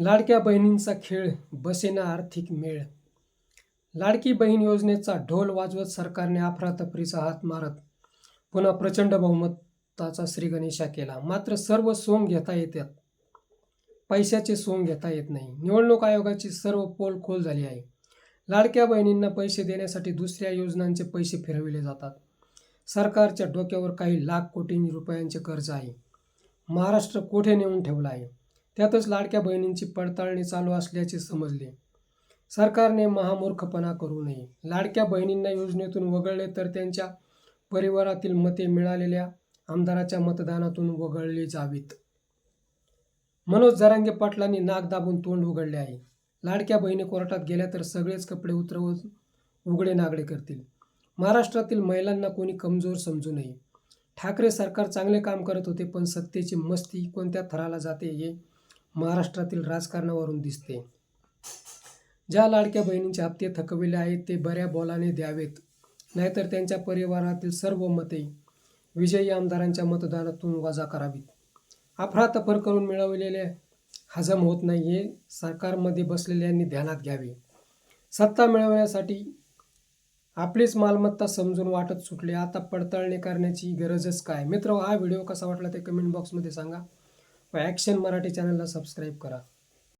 लाडक्या बहिणींचा खेळ बसेना आर्थिक मेळ. लाडकी बहीण योजनेचा ढोल वाजवत सरकारने अफरातफरीचा हात मारत पुन्हा प्रचंड बहुमताचा श्रीगणेशा केला. मात्र सर्व सोंग घेता येतात. पैशाचे सोंग घेता येत नाही. निवडणूक आयोगाची सर्व पोल खोल झाली आहे. लाडक्या बहिणींना पैसे देण्यासाठी दुसऱ्या योजनांचे पैसे फिरविले जातात. सरकारच्या डोक्यावर काही लाख कोटी रुपयांचे कर्ज आहे. महाराष्ट्र कोठे नेऊन ठेवला आहे? त्यातच लाडक्या बहिणींची पडताळणी चालू असल्याचे समजले. सरकारने महामूर्खपणा करू नये. लाडक्या बहिणींना योजनेतून वगळले तर त्यांच्या परिवारातील मते मिळालेल्या आमदाराच्या मतदानातून वगळली जावीत. मनोज जरांगे पाटलांनी नाक दाबून तोंड उघडले आहे. लाडक्या बहिणी कोर्टात गेल्या तर सगळेच कपडे उतरवून उघडे नागडे करतील. महाराष्ट्रातील महिलांना कोणी कमजोर समजू नये. ठाकरे सरकार चांगले काम करत होते पण सत्तेची मस्ती कोणत्या थराला जाते हे महाराष्ट्रातील राजकारणावरून दिसते. ज्या लाडक्या बहिणींचे हप्ते थकविले आहेत ते बऱ्या बोलाने द्यावेत. नाहीतर त्यांच्या परिवारातील सर्व मते विजयी आमदारांच्या मतदानातून वजा करावीत. अफरातफर करून मिळवलेले हजम होत नाही हे सरकारमध्ये बसलेल्यांनी ध्यानात घ्यावे. सत्ता मिळवण्यासाठी आपलीच मालमत्ता समजून वाटत सुटली. आता पडताळणी करण्याची गरजच काय? मित्र हा व्हिडिओ कसा वाटला ते कमेंट बॉक्समध्ये सांगा. व ॲक्शन मराठी चॅनलला सबस्क्राईब करा.